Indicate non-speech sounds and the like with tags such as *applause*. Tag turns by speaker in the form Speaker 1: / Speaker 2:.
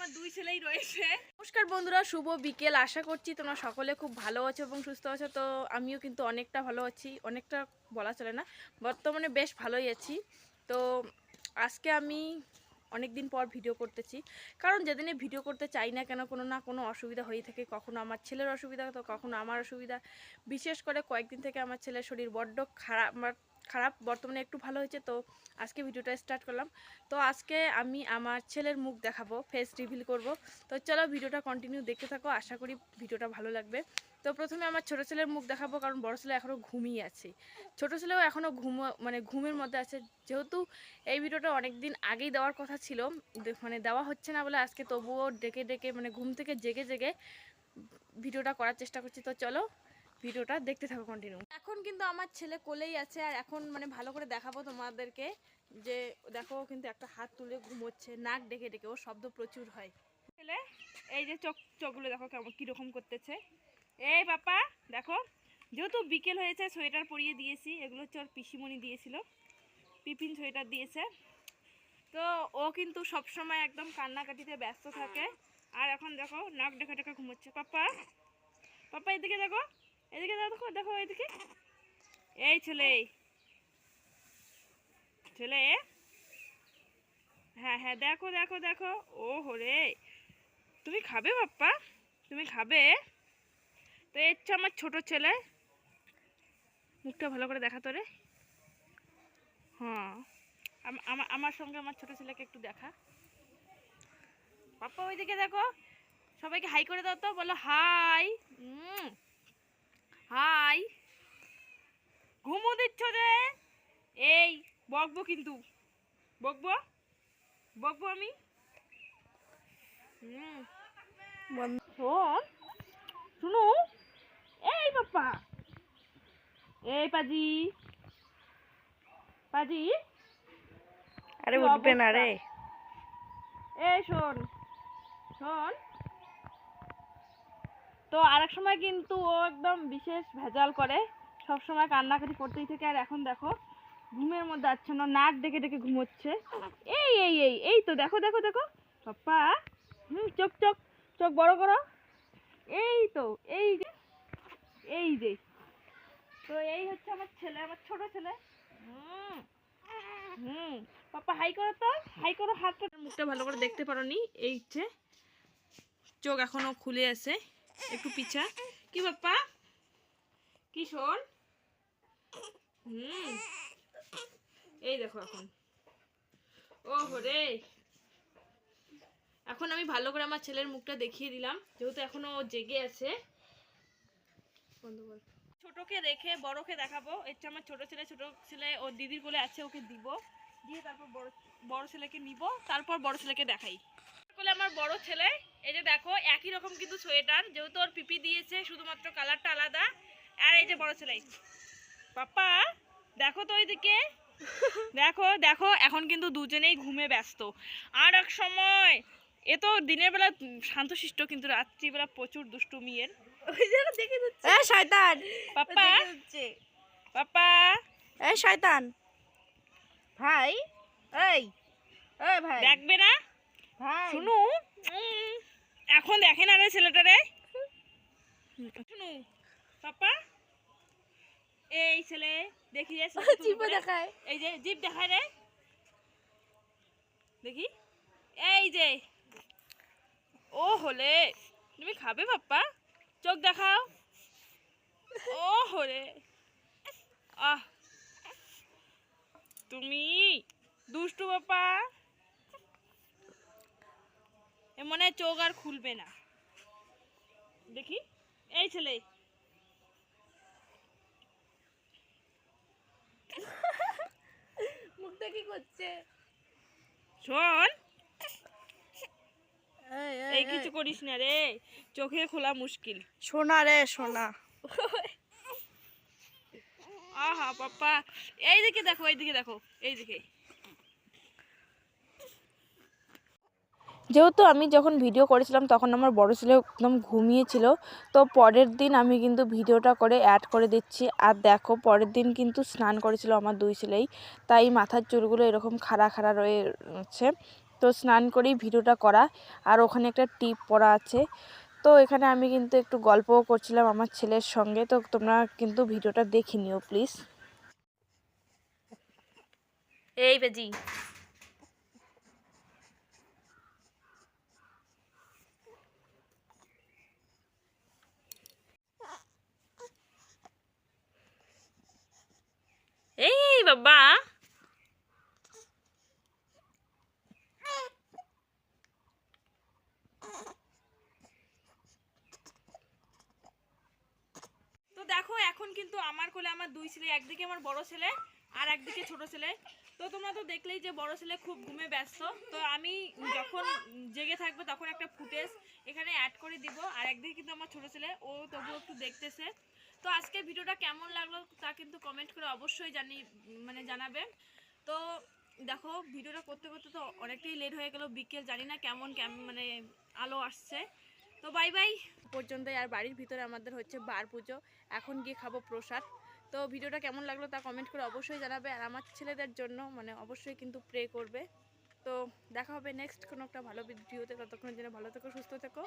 Speaker 1: আমার দুই ছেলেই রয়েছে। নমস্কার বন্ধুরা, শুভ বিকেল। আশা করছি তোমরা সকলে খুব ভালো আছো এবং সুস্থ আছো। তো আমিও কিন্তু অনেকটা ভালো আছি। অনেকটা বলা চলে না, বর্তমানে বেশ ভালোই আছি। তো আজকে আমি অনেক দিন পর ভিডিও করতেছি। কারণ যেদিনে ভিডিও করতে চাই না কেন, কোনো না কোনো অসুবিধা হয়ে থাকে। কখনো আমার ছেলের অসুবিধা, তো কখনো আমার অসুবিধা। বিশেষ করে কয়েকদিন থেকে আমার ছেলের শরীর বড্ড খারাপ খারাপ, বর্তমানে একটু ভালো হয়েছে, তো আজকে ভিডিওটা স্টার্ট করলাম। তো আজকে আমি আমার ছেলের মুখ দেখাবো ফেস রিভিল করব। তো চলো ভিডিওটা কন্টিনিউ দেখতে থাকো, আশা করি ভিডিওটা ভালো লাগবে। তো প্রথমে আমার ছোটো ছেলের মুখ দেখাবো, কারণ বড় ছেলে এখনও ঘুমিয়ে আছে। ছোটো ছেলেও এখনও ঘুম মানে ঘুমের মধ্যে আছে। যেহেতু এই ভিডিওটা অনেক দিন আগেই দেওয়ার কথা ছিল মানে দেওয়া হচ্ছে না বলে আজকে তবুও ডেকে ডেকে মানে ঘুম থেকে জেগে জেগে ভিডিওটা করার চেষ্টা করছি। তো চলো ভিডিওটা দেখতে থাকো কন্টিনিউ এখন কিন্তু আমার ছেলে কোলেই আছে আর এখন মানে ভালো করে দেখাবো তোমাদেরকে যে দেখো ও কিন্তু একটা হাত তুলে ঘুমোচ্ছে, নাক ডেকে ডেকে, ওর শব্দ প্রচুর হয়। ছেলে, এই যে চোখ চোখগুলো দেখো কেমন কীরকম করতেছে। এই পাপা দেখো, যেহেতু বিকেল হয়েছে, সোয়েটার পরিয়ে দিয়েছি, এগুলো হচ্ছে ওর পিসিমণি দিয়েছিল পিপিন সোয়েটার দিয়েছে। তো ও কিন্তু সবসময় একদম কান্নাকাটিতে ব্যস্ত থাকে। আর এখন দেখো, নাক ডেকে ডেকে ঘুমোচ্ছে। পাপা পাপা এদিকে দেখো। এদিকে দেখো দেখো এদিকে। এই ছেলে ছেলে হ্যাঁ হ্যাঁ দেখো দেখো দেখো। ও হরে তুমি খাবে বাপ্পা? তুমি খাবে? তো হচ্ছে আমার ছোট ছেলে। মুখটা ভালো করে দেখা তোরে হ্যাঁ। আম- আমা- আমার সঙ্গে আমার ছোট ছেলেকে একটু দেখা। পাপ্পা ওইদিকে দেখো। সবাইকে হাই করে দাও তো বলো হাই উম, হাই। ঘুমো দিচ্ছ রে এই বকবো কিন্তু। বকবো? বকবো আমি? শোন শুনু। এই পাপ্পা এই পাজি। পাজি।
Speaker 2: আরে উঠবে না রে।
Speaker 1: এই শোন শোন। তো আরেক সময় কিন্তু ও একদম বিশেষ ভেজাল করে। সব সময় কান্নাকাটি করতেই থাকে। আর এখন দেখো, ঘুমের মধ্যে আচ্ছন্ন নাক ডেকে ডেকে ঘুমোচ্ছে। এই এই এই এই তো দেখো দেখো দেখো। পাপ্পা হুম, চোখ চোখ চোখ বড় করো। এই তো, এই যে এই যে। তো এই হচ্ছে আমার ছেলে, আমার ছোট ছেলে। হুম হুম। পাপা হাই করো তো, হাই করো হাতটা মুখটা ভালো করে দেখতে পারো নি এই হচ্ছে চোখ এখনও খুলে আছে। একটু পিছা। কি পাপ্পা কি শোন হুম। এই দেখো এখন। ও রে। এখন আমি ভালো করে আমার ছেলের মুখটা দেখিয়ে দিলাম। যেহেতু এখনও ও জেগে আছে। ছোটকে রেখে বড়কে দেখাবো। চেয়ে আমার ছোট ছেলে ছোট ছেলে ওর দিদির কোলে আছে, ওকে দিব। দিয়ে তারপর বড় বড় ছেলেকে নিব। তারপর বড় ছেলেকে দেখাই। কোলে আমার বড় ছেলে। এই যে দেখো একই রকম কিন্তু সোয়েটার যেহেতু ওর পিপি দিয়েছে শুধুমাত্র কালারটা আলাদা। আর এই যে বড় ছেলে পাপা দেখো তো ওইদিকে। দেখো দেখো এখন কিন্তু দুজনেই ঘুমে ব্যস্ত। আর এক সময় এ তো দিনের বেলা শান্তশিষ্ট কিন্তু রাত্রিবেলা প্রচুর যাচ্ছে
Speaker 2: এ শয়তান!
Speaker 1: পাপা পাপা
Speaker 2: এ শয়তান! ভাই এই এই ভাই।
Speaker 1: দেখবে না?
Speaker 2: ভাই।
Speaker 1: শুনু এখন দেখে না রে ছেলেটারে। শুনু পাপা এই ছেলে দেখি রে *laughs* করে।
Speaker 2: দেখায়।
Speaker 1: এই যে জিপ দেখায় রে। দেখি এই যে। ও হলে তুমি খাবে পাপ্পা চোখ দেখাও। ও হলে। আহ। তুমি দুষ্টু বাপা এ মনে হয় চোখ আর খুলবে না। দেখি এই ছেলে।
Speaker 2: মুখটা কি করছে?
Speaker 1: শোন
Speaker 2: এই
Speaker 1: এই কিছু করিস না রে চোখে খোলা মুশকিল।
Speaker 2: সোনা রে সোনা।
Speaker 1: আহা পাপা এইদিকে দেখো এইদিকে দেখো এইদিকে। যেহেতু আমি যখন ভিডিও করেছিলাম, তখন আমার বড় ছেলে একদম ঘুমিয়েছিল। তো পরের দিন আমি কিন্তু ভিডিওটা করে অ্যাড করে দিচ্ছি। আর দেখো, পরের দিন কিন্তু স্নান করেছিল আমার দুই ছেলেই। তাই মাথার চুলগুলো এরকম খাড়া খাড়া রয়েছে। তো স্নান করেই ভিডিওটা করা। আর ওখানে একটা টিপ পরা আছে। তো এখানে আমি কিন্তু একটু গল্পও করছিলাম আমার ছেলের সঙ্গে। তো তোমরা কিন্তু ভিডিওটা দেখে নিও প্লিজ এই বেজি। এই বাবা তো দেখো, এখন কিন্তু আমার কোলে আমার দুই ছেলে, একদিকে আমার বড় ছেলে আর একদিকে ছোট ছেলে। তো তোমরা তো দেখলেই যে বড় ছেলে খুব ঘুমে ব্যস্ত। তো আমি যখন জেগে থাকব তখন একটা ফুটেজ এখানে অ্যাড করে দিব। আর একদিকে কিন্তু আমার ছোট ছেলে, ও তবুও একটু দেখতেছে। তো আজকে ভিডিওটা কেমন লাগল তা কিন্তু কমেন্ট করে অবশ্যই জানি মানে জানাবে তো দেখো, ভিডিওটা করতে করতে তো অনেকটাই লেট হয়ে গেল, বিকেল জানি না কেমন কেমন মানে আলো আসছে। তো বাই বাই পর্যন্তই, আর বাড়ির ভিতরে আমাদের হচ্ছে বার পুজো। এখন গিয়ে খাব প্রসাদ। তো ভিডিওটা কেমন লাগল তা কমেন্ট করে অবশ্যই জানাবে। আর আমার ছেলেদের জন্য মানে অবশ্যই কিন্তু প্রে করবে। তো দেখা হবে নেক্সট কোনো একটা ভালো ভিডিওতে। ততক্ষণের জন্য ভালো থেকো, সুস্থ থেকো।